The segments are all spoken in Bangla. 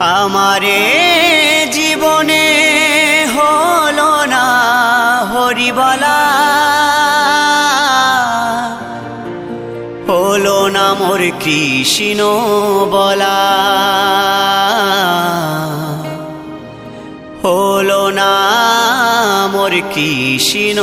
আমারে জীবনে হলো না হরিবলা। হলো না মোর কৃষ্ণ বলা হলো না মোর কৃষ্ণ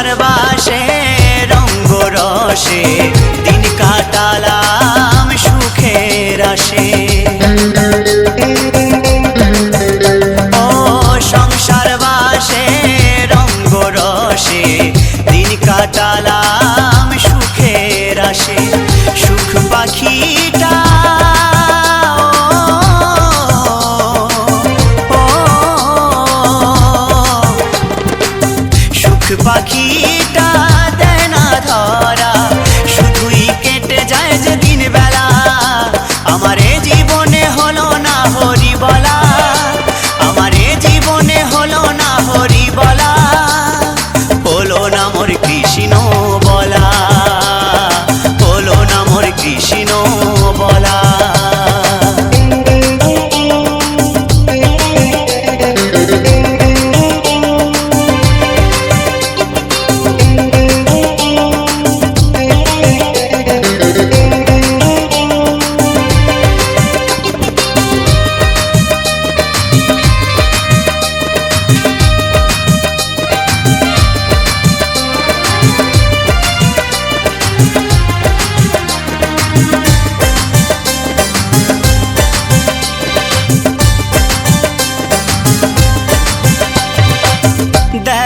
তোমার রঙ্গ রসে দিন কাটালাম সুখের আসে। পাখিটা দেয় না ধর।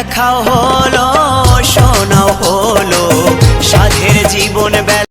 দেখা হলো।